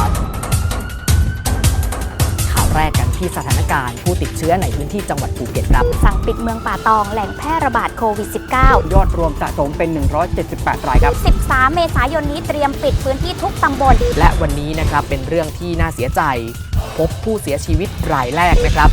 านข่าวแรกกันที่สถานการณ์ผู้ติดเชื้อในพื้นที่จังหวัดภูเก็ตครับ สั่งปิดเมืองป่าตองแหล่งแพร่ระบาดโควิดยอดรวมสะสมเป็น 178 รายครับ -19 13 เมษายนนี้เตรียมปิดพื้นที่ทุกตำบล และวันนี้นะครับเป็นเรื่องที่น่าเสียใจ พบผู้เสียชีวิตรายแรกนะครับ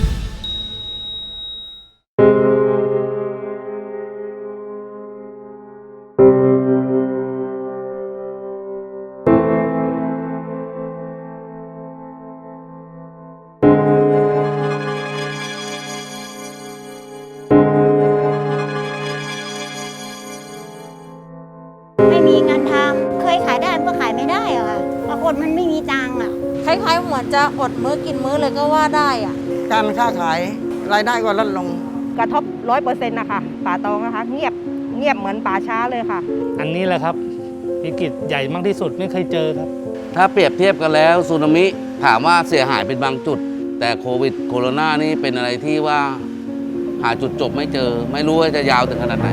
เลยก็ว่าได้อะการค้าขายรายได้ก็ลดลง กระทบร้อยเปอร์เซ็นต์นะคะป่าตองนะคะเงียบเงียบเหมือนป่าช้าเลยค่ะ อันนี้แหละครับวิกฤตใหญ่มากที่สุดไม่เคยเจอครับ ถ้าเปรียบเทียบกันแล้วสึนามิถามว่าเสียหายเป็นบางจุด แต่โควิดโคโรนานี่เป็นอะไรที่ว่าหาจุดจบไม่เจอ ไม่รู้ว่าจะยาวถึงขนาดไหน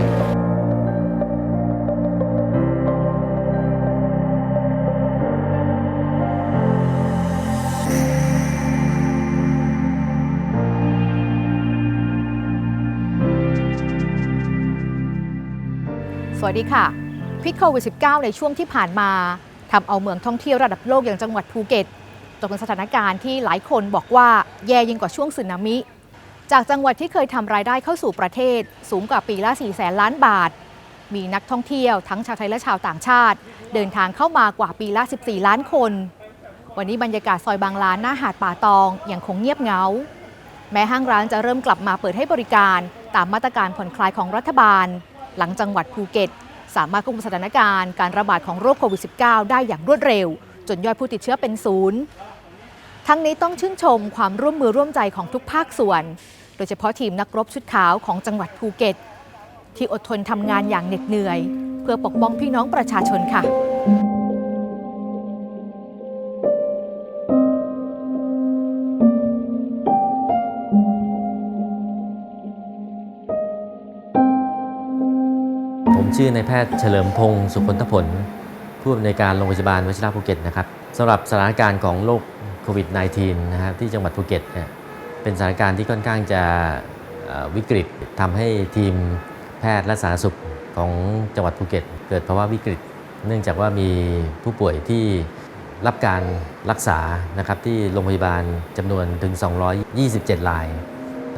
วัสดีค่ะ พิษโควิด -19 ในช่วงที่ผ่านมาทำเอาเมืองท่องเที่ยวระดับโลกอย่างจังหวัดภูเก็ตตกเป็นสถานการณ์ที่หลายคนบอกว่าแย่ยิ่งกว่าช่วงสึนามิ จากจังหวัดที่เคยทำรายได้เข้าสู่ประเทศ สูงกว่าปีละ 4 แสนล้านบาท มีนักท่องเที่ยวทั้งชาวไทยและชาวต่างชาติ เดินทางเข้ามากว่าปีละ 14 ล้านคน วันนี้บรรยากาศซอยบางลานหน้าหาดป่าตองยังคงเงียบเหงา แม้ห้างร้านจะเริ่มกลับมาเปิดให้บริการตามมาตรการผ่อนคลายของรัฐบาล หลังจังหวัดภูเก็ต สามารถควบคุมสถานการณ์การระบาดของโรคโควิด -19 ได้อย่างรวดเร็ว จนยอดผู้ติดเชื้อเป็นศูนย์ทั้งนี้ต้องชื่นชมความร่วมมือร่วมใจของทุกภาคส่วน โดยเฉพาะทีมนักรบชุดขาวของจังหวัดภูเก็ต ที่อดทนทำงานอย่างเหน็ดเหนื่อย เพื่อปกป้องพี่น้องประชาชนค่ะ ผมชื่อนายแพทย์เฉลิมพงศ์สุพลทผล ผู้อำนวยการโรงพยาบาลวชิระภูเก็ตนะครับสำหรับสถานการณ์ของโรคโควิด -19 นะครับที่จังหวัดภูเก็ตเนี่ยเป็นสถานการณ์ที่ค่อนข้างจะวิกฤตทำให้ทีมแพทย์และสาธารณสุขของจังหวัดภูเก็ต เกิดภาวะวิกฤต เนื่องจากว่ามีผู้ป่วยที่รับการรักษานะครับที่โรงพยาบาลจำนวนถึง 227ราย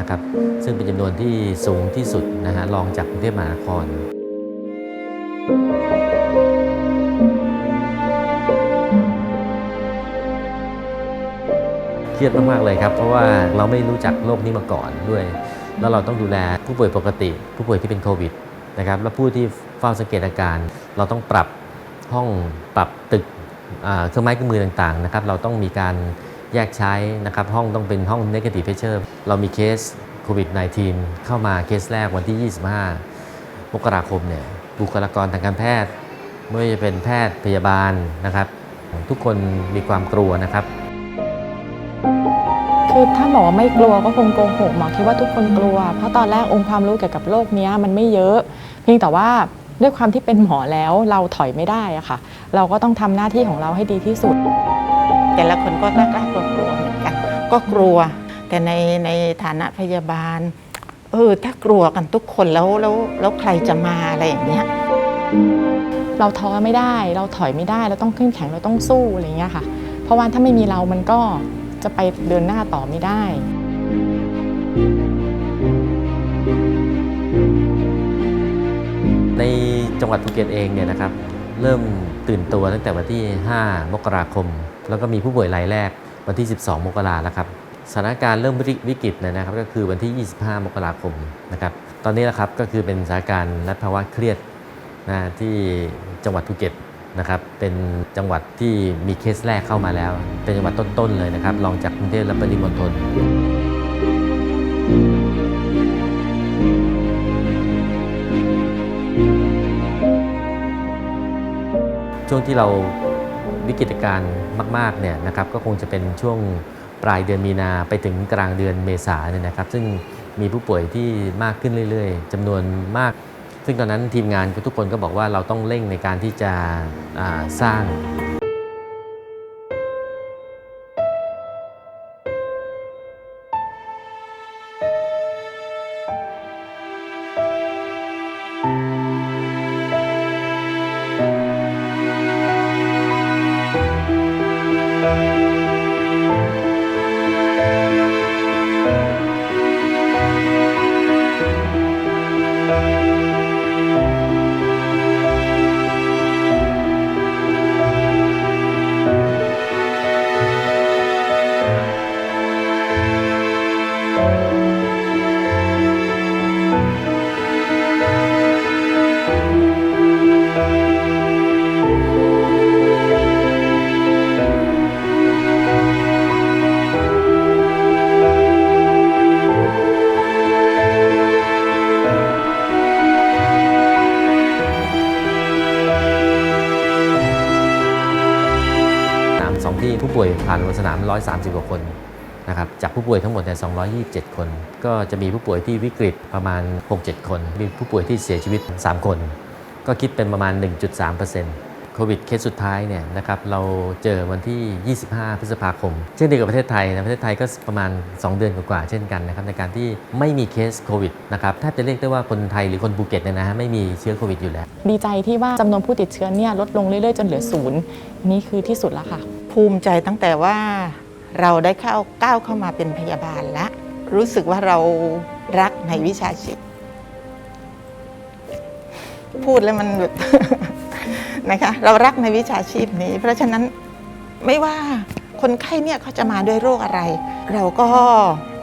นะครับซึ่งเป็นจำนวนที่สูงที่สุดนะฮะรองจากกรุงเทพมหานคร เครียดมากๆเลยครับ เพราะว่าเราไม่รู้จักโรคนี้มาก่อนด้วย แล้วเราต้องดูแลผู้ป่วยปกติ ผู้ป่วยที่เป็นโควิดนะครับและผู้ที่เฝ้าสังเกตอาการ เราต้องปรับห้องปรับตึกเครื่องไม้เครื่องมือต่างๆนะครับเราต้องมีการแยกใช้นะครับห้องต้องเป็นห้อง negative pressure เรามีเคสโควิด -19 เข้ามาเคสแรกวันที่ 25 มกราคมเนี่ยบุคลากรทางการแพทย์ ไม่ว่าจะเป็นแพทย์พยาบาลนะครับ ทุกคนมีความกลัวนะครับ คือถ้าหมอไม่กลัวก็คงโกหกหมอคิดว่าทุกคนกลัว เพราะตอนแรกองค์ความรู้เกี่ยวกับโรคเนี้ยมันไม่เยอะ เพียงแต่ว่าด้วยความที่เป็นหมอแล้วเราถอยไม่ได้อะค่ะ เราก็ต้องทำหน้าที่ของเราให้ดีที่สุด แต่ละคนก็กล้ากลัวกลัวๆเหมือนกัน ก็กลัว แต่ในในฐานะพยาบาลเออถ้ากลัวกันทุกคนแล้วแล้วแล้วใครจะมาอะไรอย่างเงี้ยเราท้อไม่ได้ เราถอยไม่ได้ เราต้องเข้มแข็งเราต้องสู้อะไรอย่างเงี้ยค่ะ เพราะว่าถ้าไม่มีเรามันก็ จะไปเดินหน้าต่อไม่ได้ในจังหวัดภูเก็ตเองเนี่ยนะครับเริ่มตื่นตัวตั้งแต่วันที่ 5 มกราคม แล้วก็มีผู้ป่วยรายแรกวันที่ 12 มกราแล้วครับสถานการณ์เริ่มวิกฤตเนยนะครับก็คือวันที่ 25 มกราคมนะครับตอนนี้แหละครับก็คือเป็นสถานการณ์นัดภาวะเครียดนะที่จังหวัดภูเก็ต นะครับเป็นจังหวัดที่มีเคสแรกเข้ามาแล้ว เป็นจังหวัดต้นๆเลยนะครับรองจากกรุงเทพและปริมณฑลช่วงที่เราวิกฤตการณ์มากๆเนี่ยนะครับก็คงจะเป็นช่วงปลายเดือนมีนาไปถึงกลางเดือนเมษาเนี่ยนะครับ ซึ่งมีผู้ป่วยที่มากขึ้นเรื่อย ๆจำนวนมาก ซึ่งตอนนั้นทีมงานทุกคนก็บอกว่าเราต้องเร่งในการที่จะสร้าง 30 กว่าคนนะครับจากผู้ป่วยทั้งหมดแใน227 คน ก็จะมีผู้ป่วยที่วิกฤตประมาณ 6-7 คน มีผู้ป่วยที่เสียชีวิต 3 คน ก็คิดเป็นประมาณ 1.3%โควิดเคสสุดท้ายเนี่ยนะครับเราเจอวันที่ 25 พฤษภาคม เช่นเดียวกับประเทศไทยนะประเทศไทยก็ประมาณ 2 เดือนกว่าเช่นกันนะครับในการที่ไม่มีเคสโควิดนะครับแทบจะเรียกได้ว่าคนไทยหรือคนภูเก็ตเนี่ยนะฮะไม่มีเชื้อโควิดอยู่แล้ว ดีใจที่ว่าจำนวนผู้ติดเชื้อเนี่ยลดลงเรื่อยๆ จนเหลือศูนย์นี่คือที่สุดแล้วค่ะ ภูมิใจตั้งแต่ว่า เราได้เข้าก้าวเข้ามาเป็นพยาบาลแล้วรู้สึกว่าเรารักในวิชาชีพพูดแล้วมันแบบนะคะเรารักในวิชาชีพนี้ เพราะฉะนั้นไม่ว่าคนไข้เนี่ยเขาจะมาด้วยโรคอะไร เราก็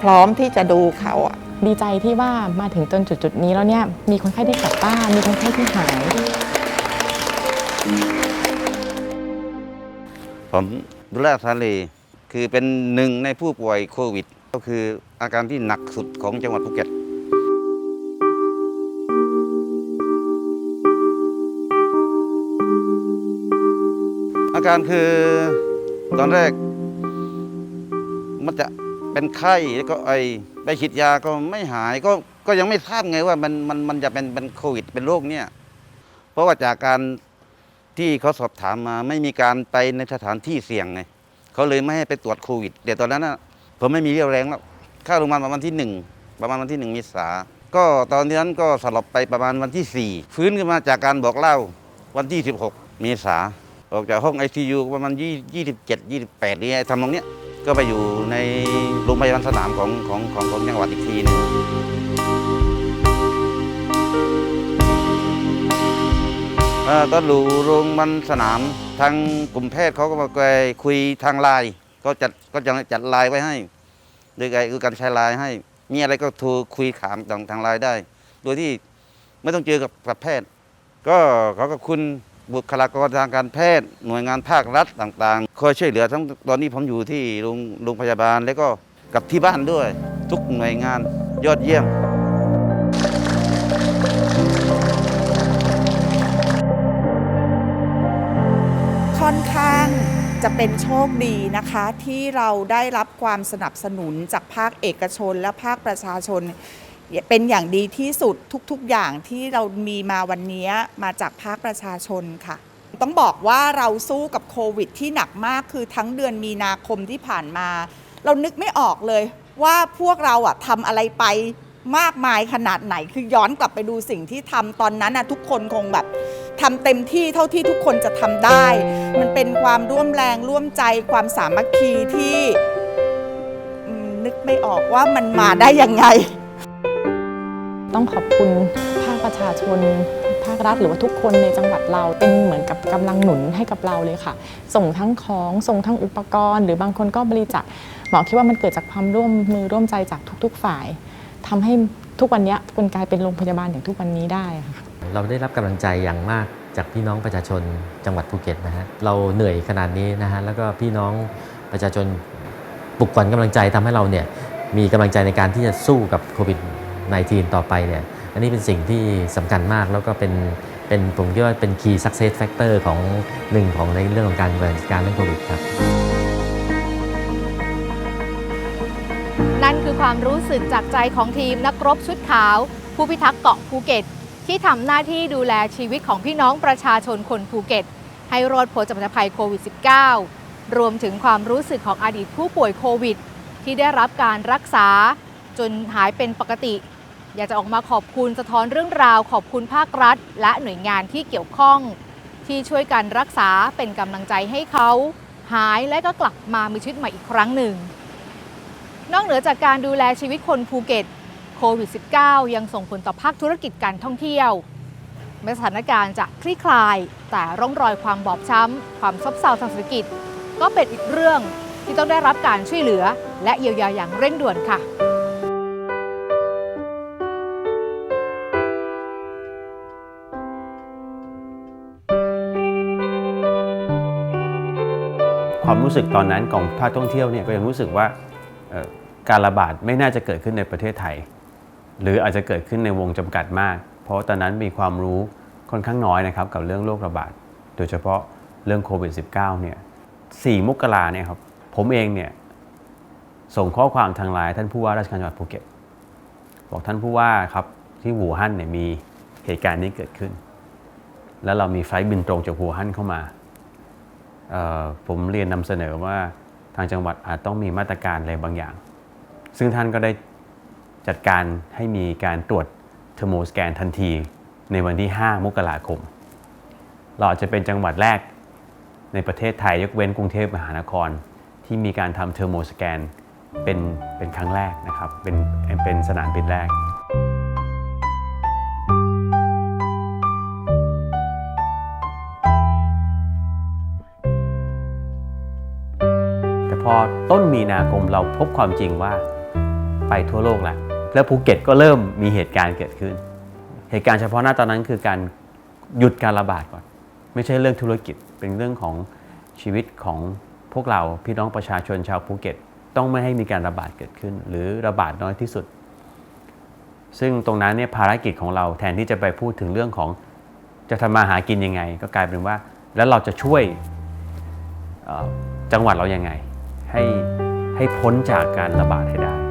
พร้อมที่จะดูเขาอะดีใจที่ว่ามาถึงจนจุดๆนี้แล้วเนี่ยมีคนไข้ที่กลับบ้านมีคนไข้ที่หาย ผมดุลาทาเล คือเป็นหนึ่งในผู้ป่วยโควิด ก็คืออาการที่หนักสุดของจังหวัดภูเก็ตอาการคือตอนแรก มันจะเป็นไข้แล้วก็ไอไปฉีดยาก็ไม่หายก็ก็ยังไม่ทราบไงว่ามันมันมันจะเป็นเป็นโควิด เป็นโรคเนี่ยเพราะว่าจากการที่เขาสอบถามมาไม่มีการไปในสถานที่เสี่ยงไง เขาเลยไม่ให้ไปตรวจโควิดเดี๋ยวตอนนั้นนะผมไม่มีเรี่ยวแรงแล้วเข้าโรงพยาบาลประมาณที่หนึ่งประมาณวันที่หนึ่งเมษาก็ตอนนั้นก็สลบไปประมาณวันที่สี่ฟื้นขึ้นมาจากการบอกเล่าวันที่ 16 เมษาออกจากห้อง ICU ประมาณ20 27 28นี่ทำตรงเนี้ยก็ไปอยู่ในโรงพยาบาลสนามของของของของจังหวัดอีกทีหนึง เอ่อตอนอยู่โรงพยาบาลสนามทางกลุ่มแพทย์เขาก็มาคุยทางไลน์ก็จัดก็จะจัดไลน์ไว้ให้โดยการคือการใช้ไลน์ให้ มีอะไรก็โทรคุยถามทางทางไลน์ได้ โดยที่ไม่ต้องเจอกับกับแพทย์ ก็เขอขอบคุณบุคลากรทางการแพทย์ หน่วยงานภาครัฐต่างๆคอยช่วยเหลือทั้งตอนนี้ผมอยู่ที่โรงโรงพยาบาลแล้วก็กับที่บ้านด้วย ทุกหน่วยงานยอดเยี่ยม จะเป็นโชคดีนะคะที่เราได้รับความสนับสนุนจากภาคเอกชนและภาคประชาชน เป็นอย่างดีที่สุดทุกๆอย่างที่เรามีมาวันนี้มาจากภาคประชาชนค่ะ ต้องบอกว่าเราสู้กับโควิดที่หนักมากคือทั้งเดือนมีนาคมที่ผ่านมา เรานึกไม่ออกเลยว่าพวกเราอะทำอะไรไปมากมายขนาดไหนคือย้อนกลับไปดูสิ่งที่ทำตอนนั้นอะทุกคนคงแบบ ทำเต็มที่เท่าที่ทุกคนจะทำได้ มันเป็นความร่วมแรงร่วมใจความสามัคคีที่อืมนึกไม่ออกว่ามันมาได้ยังไง ต้องขอบคุณภาคประชาชน ภาครัฐหรือว่าทุกคนในจังหวัดเราเป็นเหมือนกับกำลังหนุนให้กับเราเลยค่ะ ส่งทั้งของส่งทั้งอุปกรณ์ หรือบางคนก็บริจาคหมอคิดว่ามันเกิดจากความร่วมมือร่วมใจจากทุก ๆ ฝ่ายทำให้ทุกวันเนี้ยกลายเป็นโรงพยาบาลอย่างทุกวันนี้ได้ค่ะ เราได้รับกำลังใจอย่างมากจากพี่น้องประชาชนจังหวัดภูเก็ตนะฮะเราเหนื่อยขนาดนี้นะฮะแล้วก็พี่น้องประชาชนปลุกขวัญกำลังใจทำให้เราเนี่ยมีกำลังใจในการที่จะสู้กับโควิด -19 ต่อไปเนี่ยอันนี้เป็นสิ่งที่สำคัญมากแล้วก็เป็นเป็นผมคิดว่าเป็น key success factor ของหนึ่งของในเรื่องของการบริหารจัดการเรื่องโควิดครับ นั่นคือความรู้สึกจากใจของทีมนักรบชุดขาว ผู้พิทักษ์เกาะภูเก็ต ที่ทำหน้าที่ดูแลชีวิตของพี่น้องประชาชนคนภูเก็ต ให้รอดพ้นจากภัยโควิด -19 รวมถึงความรู้สึกของอดีตผู้ป่วยโควิด ที่ได้รับการรักษาจนหายเป็นปกติ อยากจะออกมาขอบคุณสะท้อนเรื่องราวขอบคุณภาครัฐ และหน่วยงานที่เกี่ยวข้อง ที่ช่วยกันรักษาเป็นกำลังใจให้เขาหายและก็กลับมามีชีวิตใหม่อีกครั้งหนึ่ง นอกเหนือจากการดูแลชีวิตคนภูเก็ต โควิด -19 ยังส่งผลต่อภาคธุรกิจการท่องเที่ยวแม้สถานการณ์จะคลี่คลาย แต่ร่องรอยความบอบช้ำ ความซบเซาทางเศรษฐกิจ ก็เป็นอีกเรื่องที่ต้องได้รับการช่วยเหลือ และเยียวยาอย่างเร่งด่วนค่ะความรู้สึกตอนนั้นของภาคท่องเที่ยวเนี่ยก็ยังรู้สึกว่าการระบาดไม่น่าจะเกิดขึ้นในประเทศไทย หรืออาจจะเกิดขึ้นในวงจำกัดมาก เพราะตอนนั้นมีความรู้ค่อนข้างน้อยนะครับกับเรื่องโรคระบาด โดยเฉพาะเรื่องโควิด -19 เนี่ย4มกราเนี่ยครับผมเองเนี่ยส่งข้อความทางไลน์ท่านผู้ว่าราชการจังหวัดภูเก็ตบอกท่านผู้ว่าครับที่หูฮั่นเนี่ยมีเหตุการณ์นี้เกิดขึ้น แล้วเรามีไฟล์บินตรงจากหูฮั่นเข้ามา ผมเรียนนำเสนอว่าทางจังหวัดอาจต้องมีมาตรการอะไรบางอย่าง ซึ่งท่านก็ได้ จัดการให้มีการตรวจเทอร์โมสแกนทันทีในวันที่ 5 มกราคม เราอาจจะเป็นจังหวัดแรกในประเทศไทยยกเว้นกรุงเทพมหานคร ที่มีการทำเทอร์โมสแกนเป็นเป็นครั้งแรกนะครับ เป็นเป็นสนามบินแรก แต่พอต้นมีนาคมเราพบความจริงว่าไปทั่วโลกแล้ว แล้วภูเก็ตก็เริ่มมีเหตุการณ์เกิดขึ้น เหตุการณ์เฉพาะหน้าตอนนั้นคือการหยุดการระบาดก่อน ไม่ใช่เรื่องธุรกิจเป็นเรื่องของชีวิตของพวกเราพี่น้องประชาชนชาวภูเก็ต ต้องไม่ให้มีการระบาดเกิดขึ้น หรือระบาดน้อยที่สุด ซึ่งตรงนั้นเนี่ยภารกิจของเราแทนที่จะไปพูดถึงเรื่องของจะทำมาหากินยังไง ก็กลายเป็นว่า แล้วเราจะช่วยจังหวัดเรายังไง ให้ให้พ้นจากการระบาดให้ได้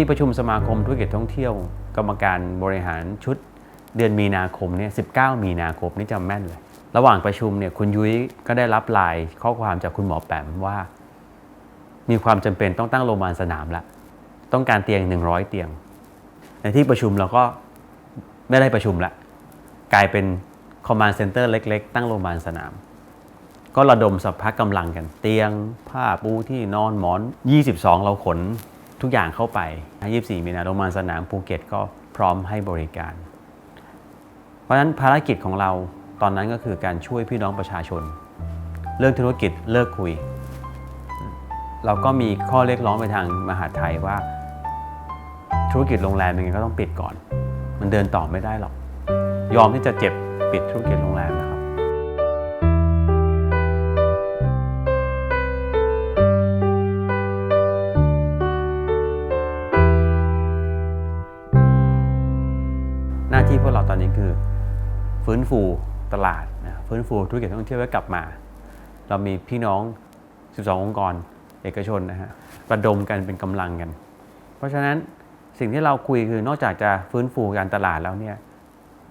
มีประชุมสมาคมธุรกิจท่องเที่ยว กรรมการบริหารชุดเดือนมีนาคมเนี่ย19 มีนาคมนี่จำแม่นเลย ระหว่างประชุมเนี่ยคุณยุ้ยก็ได้รับไลน์ข้อความจากคุณหมอแปมว่า มีความจำเป็นต้องตั้งโรงพยาบาลสนามละต้องการเตียง 100 เตียง ในที่ประชุมเราก็ไม่ได้ประชุมละกลายเป็น command center เล็ก ๆ ตั้งโรงพยาบาลสนาม ก็ระดมสัพพะกำลังกันเตียง ผ้าปูที่นอนหมอน 22 เราขน ทุกอย่างเข้าไป 24 มีนาโรงพยาบาลสนามภูเก็ตก็พร้อมให้บริการ เพราะฉะนั้นภารกิจของเราตอนนั้นก็คือการช่วยพี่น้องประชาชน เรื่องธุรกิจเลิกคุย เราก็มีข้อเรียกร้องไปทางมหาดไทยว่า ธุรกิจโรงแรมยังไงก็ต้องปิดก่อน มันเดินต่อไม่ได้หรอก ยอมที่จะเจ็บปิดธุรกิจโรงแรมนะ พวกเราตอนนี้คือ ฟื้นฟูตลาดนะฟื้นฟูธุรกิจท่องเที่ยวให้กลับมา เรามีพี่น้อง 12 องค์กรเอกชนนะฮะระดมกันเป็นกำลังกัน เพราะฉะนั้นสิ่งที่เราคุยคือนอกจากจะฟื้นฟูการตลาดแล้วเนี่ย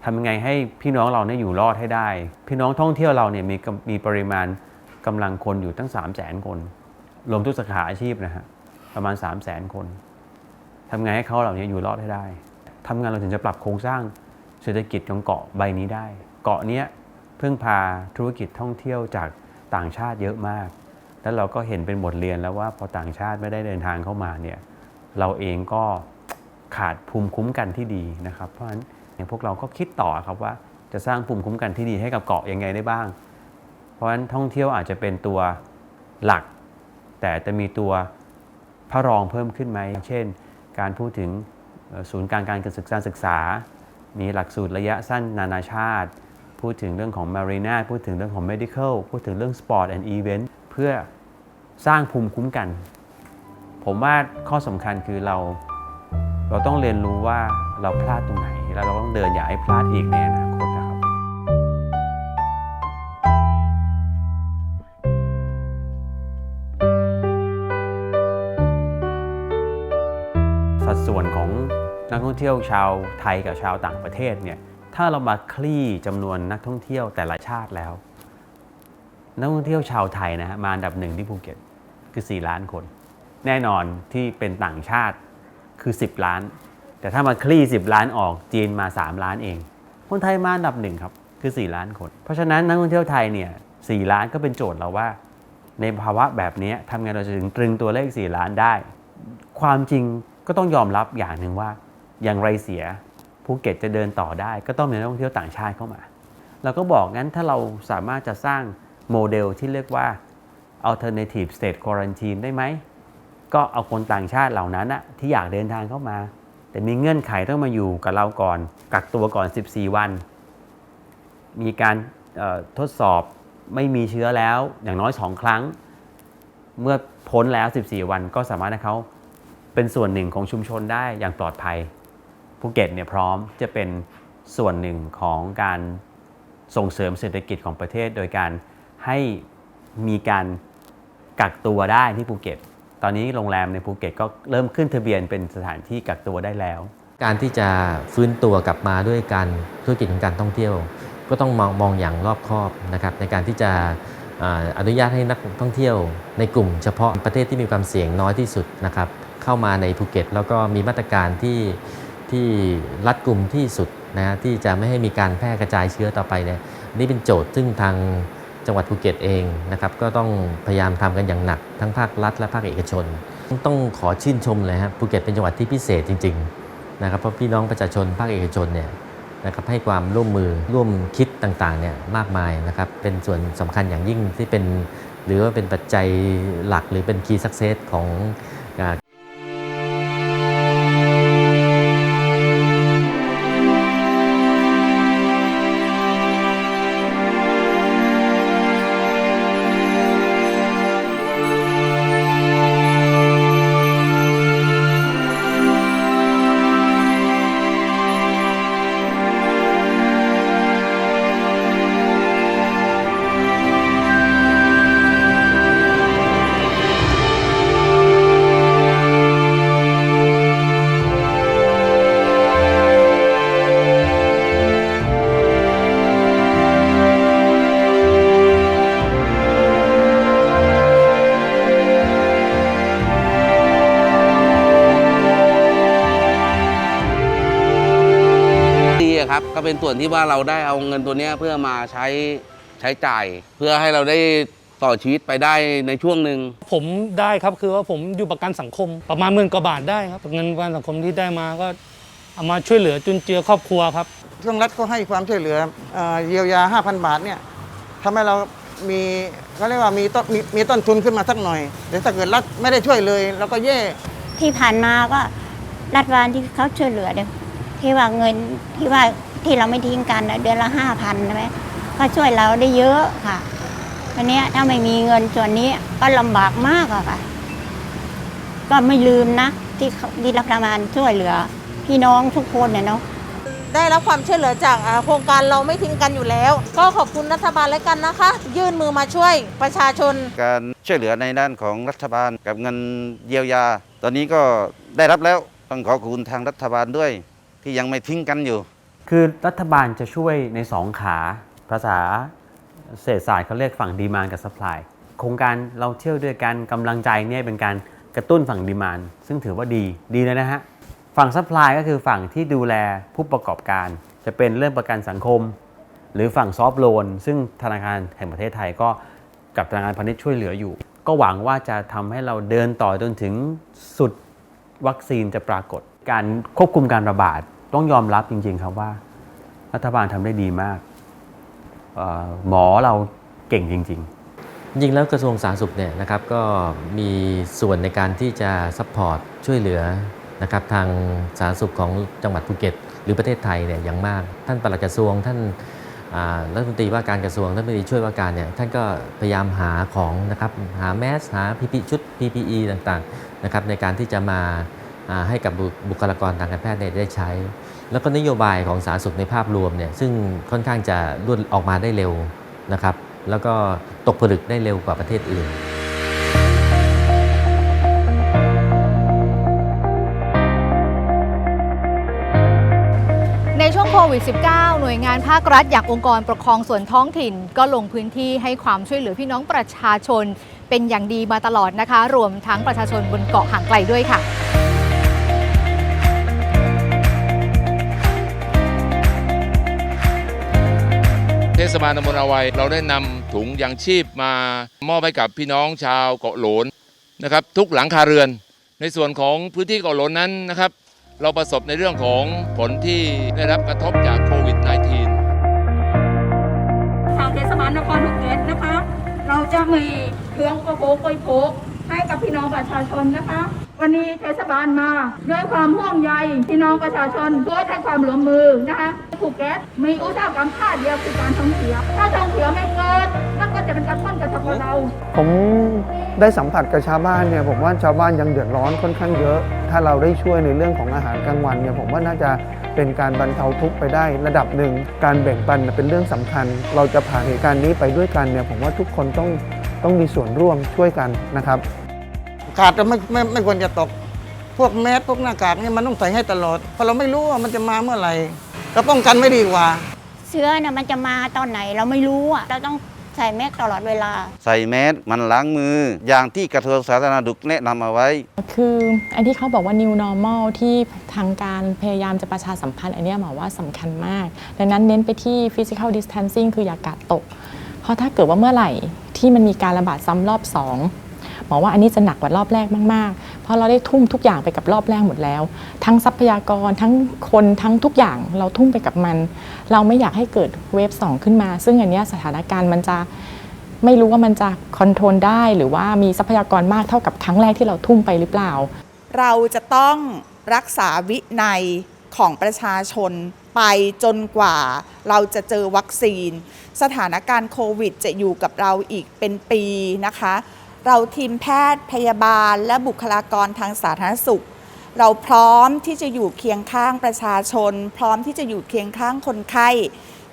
ทำยังไงให้พี่น้องเราเนี่ยอยู่รอดให้ได้ พี่น้องท่องเที่ยวเราเนี่ยมีมีปริมาณกำลังคนอยู่ตั้ง 3 0 0 0 0 0คน รวมทุกสาขาอาชีพนะฮะประมาณ 3 0 0 0 0 0คนทำไงให้เขาเหล่านี้อยู่รอดให้ได้ทำงานเราถึงจะปรับโครงสร้าง เศรษฐกิจของเกาะใบนี้ได้ เกาะเนี้ยพึ่งพาธุรกิจท่องเที่ยวจากต่างชาติเยอะมาก แล้วเราก็เห็นเป็นบทเรียนแล้วว่าพอต่างชาติไม่ได้เดินทางเข้ามาเนี่ยเราเองก็ขาดภูมิคุ้มกันที่ดีนะครับ เพราะฉะนั้นเนี่ยพวกเราก็คิดต่อครับว่าจะสร้างภูมิคุ้มกันที่ดีให้กับเกาะยังไงได้บ้าง เพราะฉะนั้นท่องเที่ยวอาจจะเป็นตัวหลัก แต่จะมีตัวพระรองเพิ่มขึ้นไหม เช่น การพูดถึงศูนย์กางการศึกษาศึกษา มีหลักสูตรระยะสั้นนานาชาติ พูดถึงเรื่องของ Marina พูดถึงเรื่องของ Medical พูดถึงเรื่อง Sport and Event เพื่อสร้างภูมิคุ้มกัน ผมว่าข้อสำคัญคือเรา เราต้องเรียนรู้ว่าเราพลาดตรงไหน แล้วเราต้องเดินอย่าให้พลาดอีกในอนาคต นักท่องเที่ยวชาวไทยกับชาวต่างประเทศเนี่ยถ้าเรามาคลี่จำนวนนักท่องเที่ยวแต่ละชาติแล้ว นักท่องเที่ยวชาวไทยนะฮะมาอันดับหนึ่งที่ภูเก็ตคือ 4 ล้านคน แน่นอนที่เป็นต่างชาติคือ 10 ล้าน แต่ถ้ามาคลี่ 10 ล้านออกจีนมา 3 ล้านเอง คนไทยมาอันดับหนึ่งครับคือ 4 ล้านคน เพราะฉะนั้นนักท่องเที่ยวไทยเนี่ย4ล้านก็เป็นโจทย์เราว่า ในภาวะแบบนี้ทำไงเราจะถึงตรึงตัวเลข 4 ล้านได้ ความจริงก็ต้องยอมรับอย่างหนึ่งว่า อย่างไรเสียภูเก็ตจะเดินต่อได้ ก็ต้องมีนักท่องเที่ยวต่างชาติเข้ามา เราก็บอกงั้นถ้าเราสามารถจะสร้างโมเดลที่เรียกว่า alternative state quarantine ได้ไหม ก็เอาคนต่างชาติเหล่านั้นอะที่อยากเดินทางเข้ามา แต่มีเงื่อนไขต้องมาอยู่กับเราก่อน กักตัวก่อน 14 วัน มีการทดสอบไม่มีเชื้อแล้วอย่างน้อย 2 ครั้ง เมื่อพ้นแล้ว 14 วันก็สามารถให้เขาเป็นส่วนหนึ่งของชุมชนได้อย่างปลอดภัย ภูเก็ตเนี่ยพร้อมจะเป็นส่วนหนึ่งของการส่งเสริมเศรษฐกิจของประเทศ โดยการให้มีการกักตัวได้ที่ภูเก็ต ตอนนี้โรงแรมในภูเก็ตก็เริ่มขึ้นทะเบียนเป็นสถานที่กักตัวได้แล้ว การที่จะฟื้นตัวกลับมาด้วยการธุรกิจของการท่องเที่ยว ก็ต้องมองมองอย่างรอบคอบนะครับในการที่จะออนุญาตให้นักท่องเที่ยว ในกลุ่มเฉพาะประเทศที่มีความเสี่ยงน้อยที่สุดนะครับเข้ามาในภูเก็ต แล้วก็มีมาตรการที่ ที่รัดกลุ่มที่สุดนะที่จะไม่ให้มีการแพร่กระจายเชื้อต่อไปเนี่ยนี่เป็นโจทย์ซึ่งทางจังหวัดภูเก็ตเองนะครับก็ต้องพยายามทำกันอย่างหนัก ทั้งภาครัฐและภาคเอกชน ต้องขอชื่นชมเลยครับภูเก็ตเป็นจังหวัดที่พิเศษจริงๆนะครับเพราะพี่น้องประชาชนภาคเอกชนเนี่ยนะครับให้ความร่วมมือร่วมคิดต่างๆเนี่ยมากมายนะครับเป็นส่วนสำคัญอย่างยิ่งที่เป็น หรือว่าเป็นปัจจัยหลักหรือเป็น key success ของ เป็นส่วนที่ว่าเราได้เอาเงินตัวเนี้ยเพื่อมาใช้ใช้จ่าย เพื่อให้เราได้ต่อชีวิตไปได้ในช่วงหนึ่งผมได้ครับคือว่าผมอยู่ประกันสังคมประมาณหมื่นกว่าบาทได้ครับเงินประกันสังคมที่ได้มาก็เอามาช่วยเหลือจุนเจือครอบครัวครับทางรัฐก็ให้ความช่วยเหลือเอ่อเยียวยา 5,000 บาทเนี่ยทำให้เรามีเขาเรียกว่ามีต้นมีมีต้นทุนขึ้นมาสักหน่อยแต่ถ้าเกิดรัฐไม่ได้ช่วยเลยเราก็แย่ที่ผ่านมาก็รัฐบาลที่เขาช่วยเหลือเนี่ย ที่ว่าเงินที่ว่าที่เราไม่ทิ้งกันน่ะเดือนละห้าพันใช่ไหมก็ช่วยเราได้เยอะค่ะทีเนี้ยถ้าไม่มีเงินส่วนนี้ก็ลำบากมากอะค่ะ ก็ไม่ลืมนะ ที่เขาที่รัฐบาลช่วยเหลือ พี่น้องทุกคนเนี่ยเนาะได้รับความช่วยเหลือจากอ่าโครงการเราไม่ทิ้งกันอยู่แล้ว ก็ขอบคุณรัฐบาลแล้วกันนะคะ ยื่นมือมาช่วยประชาชน การช่วยเหลือในด้านของรัฐบาลกับเงินเยียวยา ตอนนี้ก็ได้รับแล้วต้องขอบคุณทางรัฐบาลด้วย ที่ยังไม่ทิ้งกันอยู่ คือรัฐบาลจะช่วยในสองขาภาษาเศรษฐศาสตร์เขาเรียกฝั่งดีมานกับ supply โครงการเราเที่ยวด้วยกันกำลังใจเนี่ยเป็นการกระตุ้นฝั่งดีมานซึ่งถือว่าดีดีเลยนะฮะฝั่ง supply ก็คือฝั่งที่ดูแลผู้ประกอบการ จะเป็นเรื่องประกันสังคม หรือฝั่งซอฟ t ์โลนซึ่งธนาคารแห่งประเทศไทยก็กับธนาคารพาณิชย์ช่วยเหลืออยู่ ก็หวังว่าจะทำให้เราเดินต่อจนถึงสุดวัคซีนจะปรากฏการควบคุมการระบาด ต้องยอมรับจริง ๆ ครับว่า รัฐบาลทำได้ดีมาก หมอเราเก่งจริง ๆ จริงแล้วกระทรวงสาธารณสุขเนี่ยนะครับก็มีส่วนในการที่จะซัพพอร์ตช่วยเหลือนะครับทางสาธารณสุขของจังหวัดภูเก็ต หรือประเทศไทยเนี่ยอย่างมาก ท่านปลัดกระทรวงท่านอ่ารัฐมนตรีว่าการกระทรวงท่านรัฐมนตรีช่วยว่าการเนี่ยท่านก็พยายามหาของนะครับหาแมสหา PPE ชุด PPE ต่างๆนะครับในการที่จะมา ให้กับบุคลากรทางการแพทย์ได้ใช้ แล้วก็นโยบายของสาธารณสุขในภาพรวมเนี่ยซึ่งค่อนข้างจะรวดออกมาได้เร็วนะครับ แล้วก็ตกผลึกได้เร็วกว่าประเทศอื่นในช่วงโควิด -19 หน่วยงานภาครัฐอย่างองค์กรปกครองส่วนท้องถิ่น ก็ลงพื้นที่ให้ความช่วยเหลือพี่น้องประชาชน เป็นอย่างดีมาตลอดนะคะ รวมทั้งประชาชนบนเกาะห่างไกลด้วยค่ะ ศบาลตำบลอาวัย เราได้นำถุงยางชีพมามอบให้กับพี่น้องชาวเกาะหลนนะครับทุกหลังคาเรือน ในส่วนของพื้นที่เกาะหลนนั้นนะครับเราประสบในเรื่องของผลที่ได้รับกระทบจากโควิด -19 ทางเทศบาลนครภูเก็ตนะคะ เราจะมีเครื่องอุปโภคบริโภคให้กับพี่น้องประชาชนนะคะ วันนี้เทศบาลมาด้วยความห่วงใยพี่น้องประชาชนด้วยให้ความร่วมมือนะคะภูเก็ตมีอุตสาหกรรมชาติเดียวคือการท่องเที่ยวถ้าท่องเที่ยวไม่เกิดมันก็จะเป็นการพ้นกระทบกับเรา ผมได้สัมผัสกับชาวบ้านเนี่ยผมว่าชาวบ้านยังเดือดร้อนค่อนข้างเยอะ ถ้าเราได้ช่วยในเรื่องของอาหารกลางวันเนี่ยผมว่าน่าจะเป็นการบรรเทาทุกข์ไปได้ระดับหนึ่ง การแบ่งปันเป็นเรื่องสำคัญ เราจะผ่านเหตุการณ์นี้ไปด้วยกันเนี่ยผมว่าทุกคนต้องต้องมีส่วนร่วมช่วยกันนะครับ ขาดก็ไม่ไม่ไม่ควรจะตก พวกแมสพวกหน้ากากเนี่ยมันต้องใส่ให้ตลอด เพราะเราไม่รู้ว่ามันจะมาเมื่อไหร่ก็ป้องกันไม่ดีกว่า เชื้อเนี่ยมันจะมาตอนไหนเราไม่รู้อะเราต้องใส่แมสตลอดเวลา ใส่แมสมันล้างมือ อย่างที่กระทรวงสาธารณสุขแนะนำเอาไว้ คืออันที่เขาบอกว่า new normal ที่ทางการพยายามจะประชาสัมพันธ์อันเนี้ยหมายว่าสำคัญมาก ดังนั้นเน้นไปที่ physical distancing คืออย่ากาดตก เพราะถ้าเกิดว่าเมื่อไหร่ที่มันมีการระบาดซ้ำรอบสอง หมอว่าอันนี้จะหนักกว่ารอบแรกมากๆ เพราะเราได้ทุ่มทุกอย่างไปกับรอบแรกหมดแล้ว ทั้งทรัพยากรทั้งคนทั้งทุกอย่างเราทุ่มไปกับมัน เราไม่อยากให้เกิดเวฟสองขึ้นมา ซึ่งอันนี้สถานการณ์มันจะไม่รู้ว่ามันจะคอนโทรลได้ หรือว่ามีทรัพยากรมากเท่ากับครั้งแรกที่เราทุ่มไปหรือเปล่า เราจะต้องรักษาวินัยของประชาชนไปจนกว่าเราจะเจอวัคซีน สถานการณ์โควิดจะอยู่กับเราอีกเป็นปีนะคะ เราทีมแพทย์พยาบาล และบุคลากรทางสาธารณสุข เราพร้อมที่จะอยู่เคียงข้างประชาชน พร้อมที่จะอยู่เคียงข้างคนไข้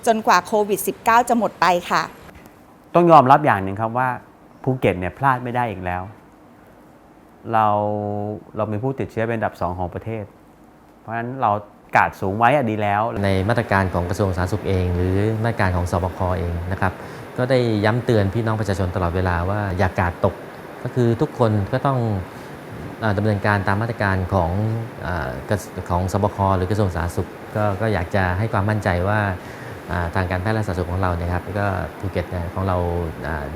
จนกว่าโควิด -19 จะหมดไปค่ะ ต้องยอมรับอย่างหนึ่งครับว่าภูเก็ตเนี่ยพลาดไม่ได้อีกแล้ว เราเรามีผู้ติดเชื้อเป็นอันดับสองของประเทศ เพราะฉะนั้นเรากาดสูงไว้อะดีแล้ว ในมาตรการของกระทรวงสาธารณสุขเอง หรือมาตรการของสบคเองนะครับ ก็ได้ย้ำเตือนพี่น้องประชาชนตลอดเวลาว่าอย่ากาดตก ก็คือทุกคนก็ต้องอาดำเนินการตามมาตรการของอของสบคหรือกระทรวงสาธารณสุขก็ก็อยากจะให้ความมั่นใจว่าทางการแพทย์และสาธารณสุขของเราเนี่ยครับก็ภูเก็ตนะของเรา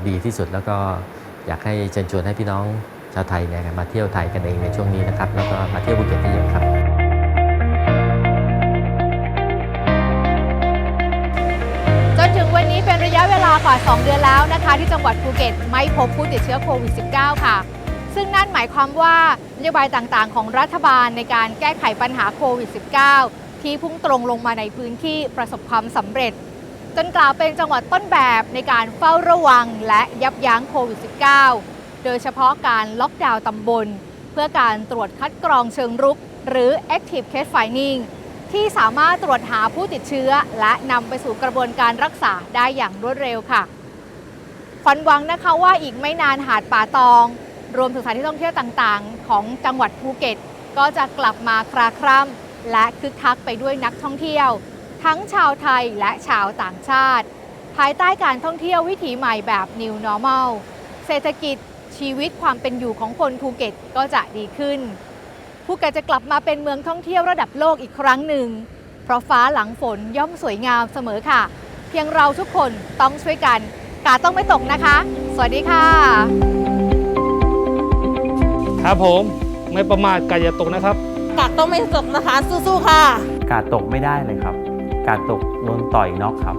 ดีที่สุดแล้วก็อยากให้เชิญชวนให้พี่น้องชาวไทยเนี่ยมาเที่ยวไทยกันเองในช่วงนี้นะครับ แล้วก็มาเที่ยวภูเก็ตเยอะครับ อันนี้เป็นระยะเวลากว่า 2 เดือนแล้วนะคะ ที่จังหวัดภูเก็ตไม่พบผู้ติดเชื้อโควิด -19 ค่ะ ซึ่งนั่นหมายความว่านโยบายต่างๆ ของรัฐบาลในการแก้ไขปัญหาโควิด -19 ที่พุ่งตรงลงมาในพื้นที่ประสบความสำเร็จ จนกล่าวเป็นจังหวัดต้นแบบในการเฝ้าระวังและยับยั้งโควิด -19 โดยเฉพาะการล็อกดาวน์ตำบล เพื่อการตรวจคัดกรองเชิงรุก หรือ active case finding ที่สามารถตรวจหาผู้ติดเชื้อ และนำไปสู่กระบวนการรักษาได้อย่างรวดเร็วค่ะฝันหวังนะคะว่าอีกไม่นานหาดป่าตอง รวมถึงสถานที่ท่องเที่ยวต่างๆ ของจังหวัดภูเก็ต ก็จะกลับมาคลาคร่ำและคึกคักไปด้วยนักท่องเที่ยว ทั้งชาวไทยและชาวต่างชาติ ภายใต้การท่องเที่ยววิถีใหม่แบบ New Normal เศรษฐกิจชีวิตความเป็นอยู่ของคนภูเก็ตก็จะดีขึ้น ภูเก็ตจะกลับมาเป็นเมืองท่องเที่ยวระดับโลกอีกครั้งหนึ่ง เพราะฟ้าหลังฝนย่อมสวยงามเสมอค่ะ เพียงเราทุกคนต้องช่วยกัน กาต้องไม่ตกนะคะ สวัสดีค่ะ ครับผมไม่ประมาทกาอย่าตกนะครับ กาดต้องไม่ตกนะคะ สู้ๆค่ะ กาดตกไม่ได้เลยครับ กาดตกโดนต่อยน็อกครับ